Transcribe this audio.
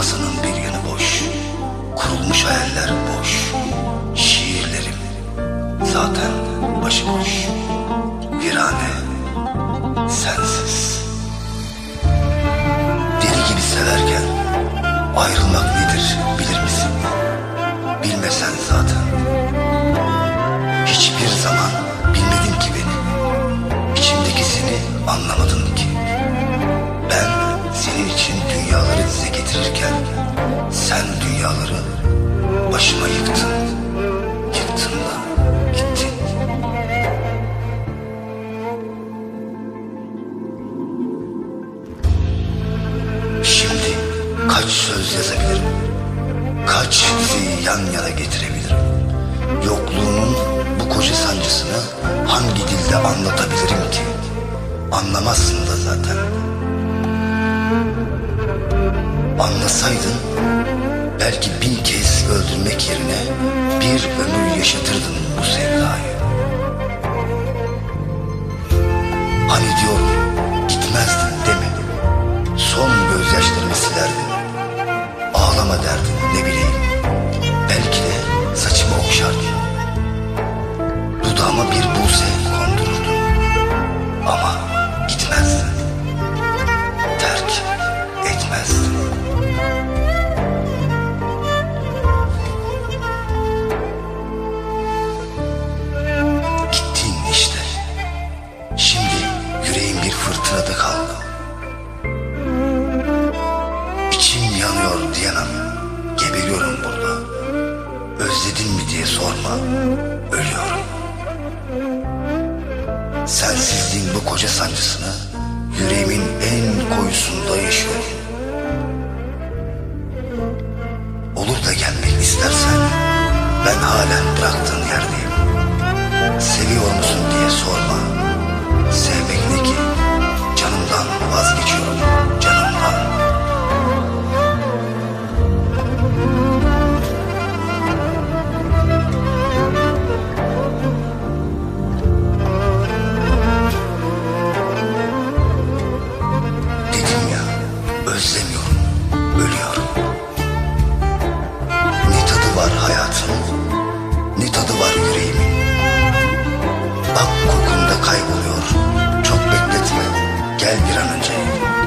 Masanın bir yanı boş. Kurulmuş hayaller boş. Şiirlerim zaten başıboş. Virane, sensiz. Deli gibi severken ayrılmak nedir bilir misin? Bilmesen zaten. Hiçbir zaman bilmedin ki beni. İçimdekisini anlamadın ki. Dünyaları dize getirirken sen dünyaları başıma yıktın. Yıktın da gittin. Şimdi kaç söz yazabilirim? Kaç dizeyi yan yana getirebilirim? Yokluğunun bu koca sancısını hangi dilde anlatabilirim ki? Anlamazsın da zaten. Anlasaydın belki bin kez öldürmek yerine bir ömür yaşatırdın bu sevdayı. Sorma. Ölüyorum. Sensizliğin bu koca sancısını yüreğimin en koyusunda yaşıyorum. Olur da gelmek istersen ben halen bıraktığın yerdeyim. Seviyor musun kayboluyor. Çok bekletme. Gel bir an önce.